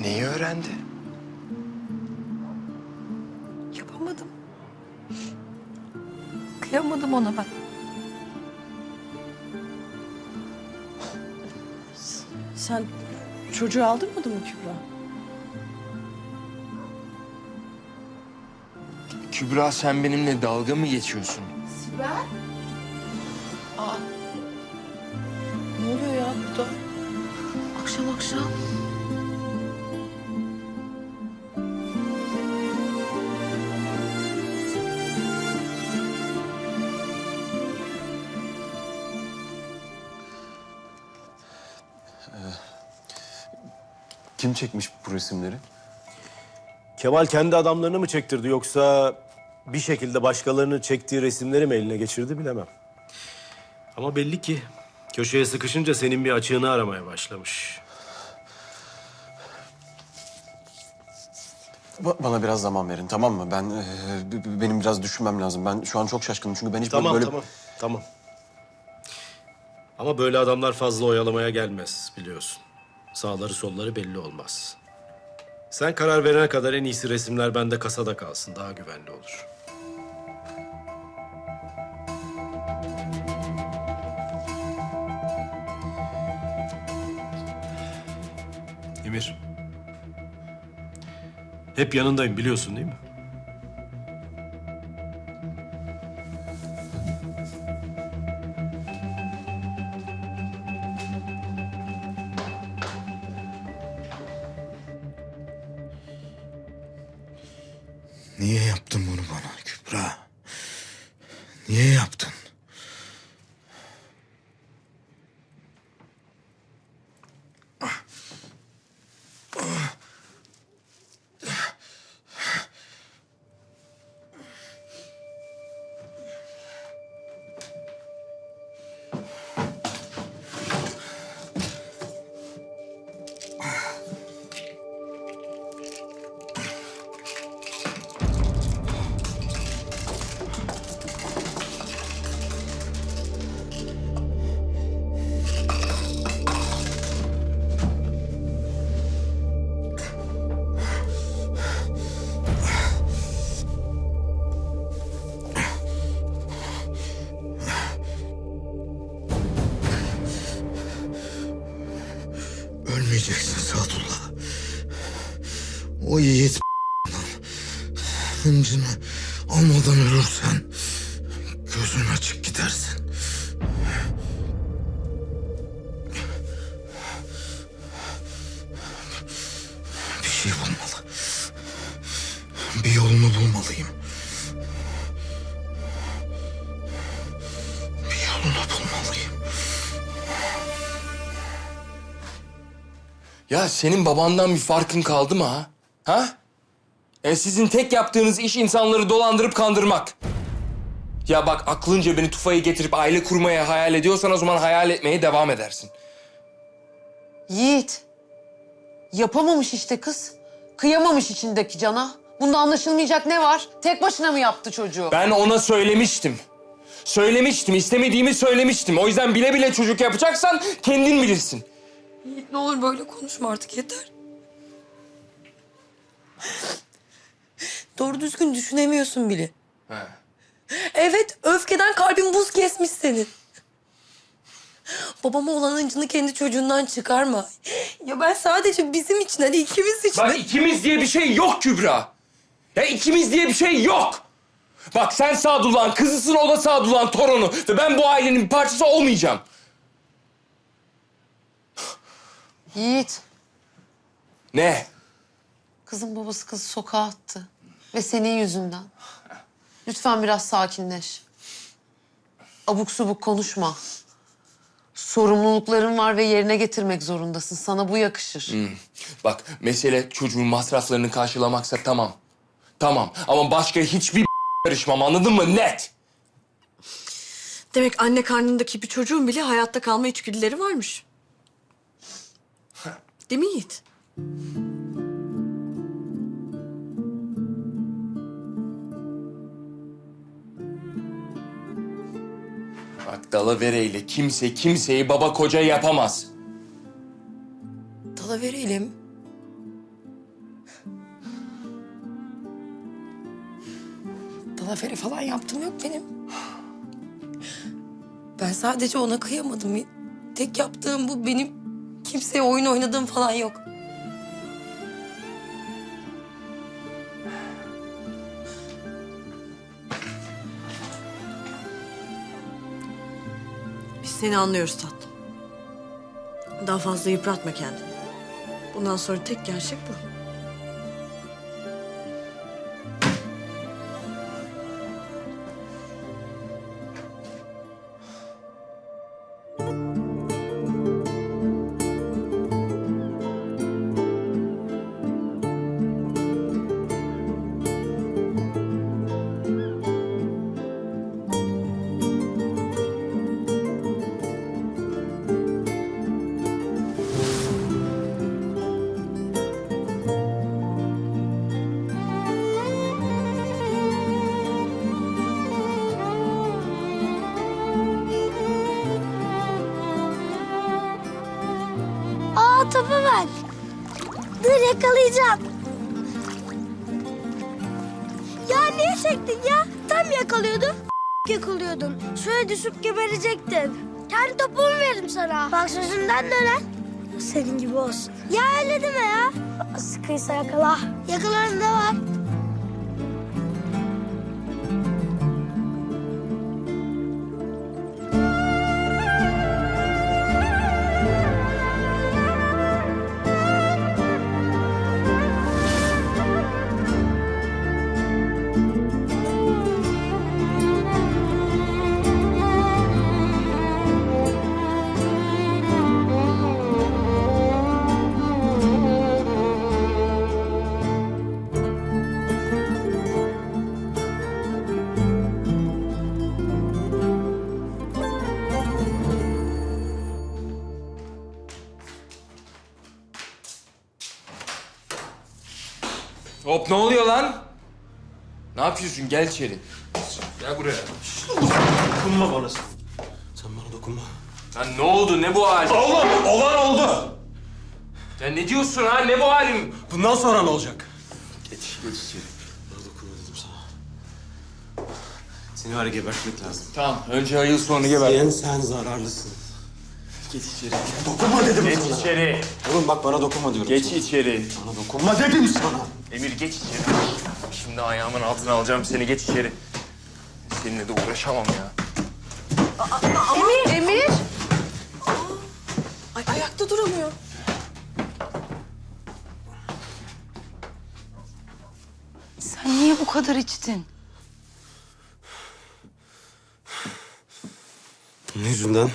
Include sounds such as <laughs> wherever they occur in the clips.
Neyi öğrendi? Yapamadım. Kıyamadım ona ben. Sen çocuğu aldırmadın mı Kübra? Kübra sen benimle dalga mı geçiyorsun? Ne oluyor ya burada? Akşam akşam. Kim çekmiş bu resimleri? Kemal kendi adamlarını mı çektirdi yoksa bir şekilde başkalarının çektiği resimleri mi eline geçirdi bilemem. Ama belli ki köşeye sıkışınca senin bir açığını aramaya başlamış. Ba- bana biraz zaman verin tamam mı? Ben e, b- benim biraz düşünmem lazım. Ben şu an çok şaşkınım çünkü ben hiç Tamam böyle tamam tamam. Ama böyle adamlar fazla oyalamaya gelmez biliyorsun. Sağları solları belli olmaz. Sen karar verene kadar en iyisi resimler bende kasada kalsın. Daha güvenli olur. Emir. Hep yanındayım biliyorsun değil mi? Ölmeyeceksin Sadullah. O yiğit <laughs> hıncını almadan ölürsen gözün açık gidersin. Bir şey bulmalı. Bir yolunu bulmalıyım. Ya senin babandan bir farkın kaldı mı ha? Ha? E sizin tek yaptığınız iş insanları dolandırıp kandırmak. Ya bak aklınca beni tufaya getirip aile kurmaya hayal ediyorsan o zaman hayal etmeye devam edersin. Yiğit. Yapamamış işte kız. Kıyamamış içindeki cana. Bunda anlaşılmayacak ne var? Tek başına mı yaptı çocuğu? Ben ona söylemiştim. Söylemiştim, istemediğimi söylemiştim. O yüzden bile bile çocuk yapacaksan kendin bilirsin. Yiğit ne olur böyle konuşma artık yeter. Doğru düzgün düşünemiyorsun bile. Evet, öfkeden kalbin buz kesmiş senin. Babama olan hıncını kendi çocuğundan çıkarma. Ya ben sadece bizim için, hani ikimiz için. Bak ikimiz diye bir şey yok Kübra. Ya ikimiz diye bir şey yok. Bak sen Sadullah'ın kızısın, o da Sadullah'ın torunu. Ve ben bu ailenin bir parçası olmayacağım. Yiğit. Ne? Kızın babası kızı sokağa attı. Ve senin yüzünden. Lütfen biraz sakinleş. Abuk subuk konuşma. Sorumlulukların var ve yerine getirmek zorundasın. Sana bu yakışır. Bak mesele çocuğun masraflarını karşılamaksa tamam. Tamam ama başka hiçbir <laughs> karışmam anladın mı? Net. Demek anne karnındaki bir çocuğun bile hayatta kalma içgüdüleri varmış. Değil mi Yiğit? Bak dalavereyle kimse kimseyi baba koca yapamaz. Dalavereyle mi? Dalavere falan yaptım yok benim. Ben sadece ona kıyamadım. Tek yaptığım bu benim kimseye oyun oynadığım falan yok. Biz seni anlıyoruz tatlım. Daha fazla yıpratma kendini. Bundan sonra tek gerçek bu. Topu ver. Dur yakalayacağım. Ya niye çektin ya? Tam yakalıyordum. <laughs> Yakalıyordun. Şöyle düşüp geberecektin. Kendi topumu veririm sana. Bak sözümden dönen. Senin gibi olsun. Ya öyle deme ya. Sıkıysa yakala. Yakalarında var. Hop ne oluyor lan? Ne yapıyorsun? Gel içeri. Gel buraya. Dokunma bana sen. Sen bana dokunma. Lan ne oldu? Ne bu hal? Oğlum olan oldu. Ya ne diyorsun ha? Ne bu halin? Bundan sonra ne olacak? Geç, geç içeri. Bana dokunma dedim sana. Seni var ya gebertmek lazım. Tamam. Önce ayıl sonra geber. Sen, sen zararlısın. Geç içeri. Dokunma dedim Geç sana. içeri. Oğlum bak bana dokunma diyorum Geç sana. içeri. Bana dokunma dedim sana. Emir geç içeri. Şimdi ayağımın altına alacağım seni. Geç içeri. Seninle de uğraşamam ya. Emir. Ay ayakta duramıyor. Sen niye bu kadar içtin? Bunun yüzünden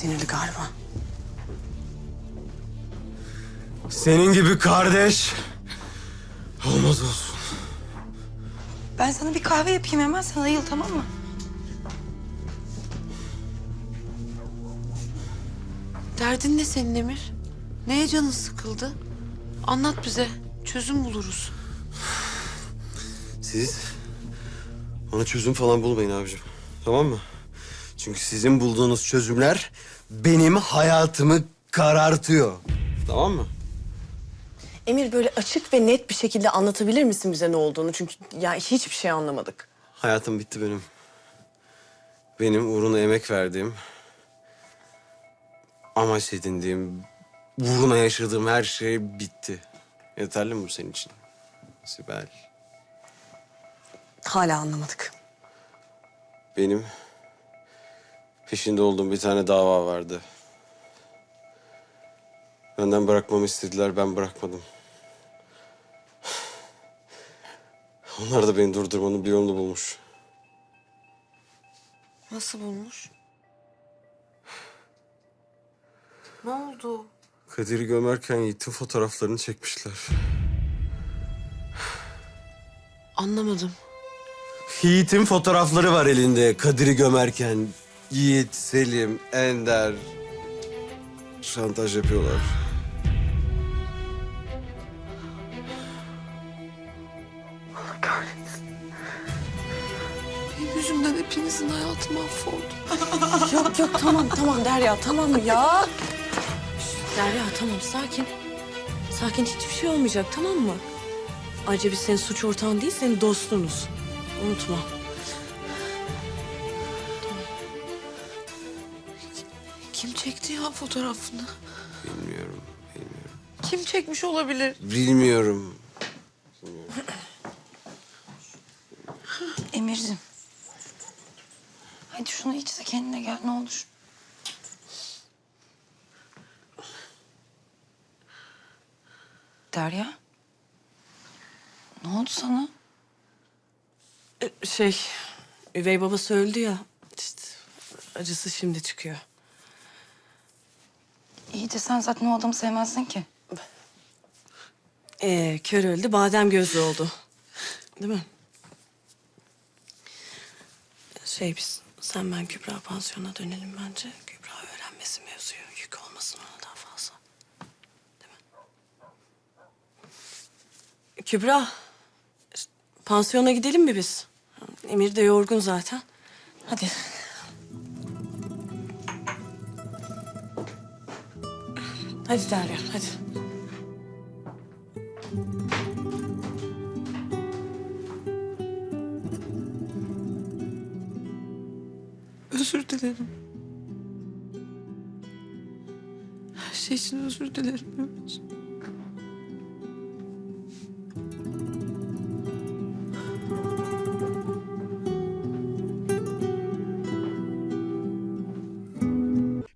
sinirli galiba. senin gibi kardeş olmaz olsun. Ben sana bir kahve yapayım hemen. Sen ayıl tamam mı? Derdin ne senin Emir? Neye canın sıkıldı? Anlat bize. Çözüm buluruz. Siz bana çözüm falan bulmayın abicim. Tamam mı? Çünkü sizin bulduğunuz çözümler benim hayatımı karartıyor. Tamam mı? Emir böyle açık ve net bir şekilde anlatabilir misin bize ne olduğunu? Çünkü ya hiçbir şey anlamadık. Hayatım bitti benim. Benim uğruna emek verdiğim, amaç edindiğim, uğruna yaşadığım her şey bitti. Yeterli mi bu senin için? Sibel. Hala anlamadık. Benim peşinde olduğum bir tane dava vardı. Benden bırakmamı istediler, ben bırakmadım. Onlar da beni durdurmanın bir yolunu bulmuş. Nasıl bulmuş? Ne oldu? Kadir'i gömerken Yiğit'in fotoğraflarını çekmişler. Anlamadım. Yiğit'in fotoğrafları var elinde Kadir'i gömerken. Yiğit, Selim, Ender şantaj yapıyorlar. Benim yüzümden yüzünden hepinizin hayatı mahvoldu. <laughs> Yok yok tamam tamam Derya tamam ya. Şş, Derya tamam sakin. Sakin hiçbir şey olmayacak tamam mı? Ayrıca biz senin suç ortağın değil senin dostunuz. Unutma. Kim çekti ya fotoğrafını? Bilmiyorum, bilmiyorum. Kim çekmiş olabilir? Bilmiyorum. Emir'cim. Hadi şunu iç de kendine gel ne olur. Derya. Ne oldu sana? Ee, Şey, üvey babası öldü ya. İşte acısı şimdi çıkıyor. İyi de sen zaten o adamı sevmezdin ki. Ee, kör öldü, badem gözlü oldu. Değil mi? Şey biz, sen ben Kübra pansiyona dönelim bence. Kübra öğrenmesi mevzuyu, yük olmasın ona daha fazla. Değil mi? Kübra, pansiyona gidelim mi biz? Emir de yorgun zaten. Hadi. Hadi Derya, hadi. Özür dilerim. Her şey için özür dilerim Ömür.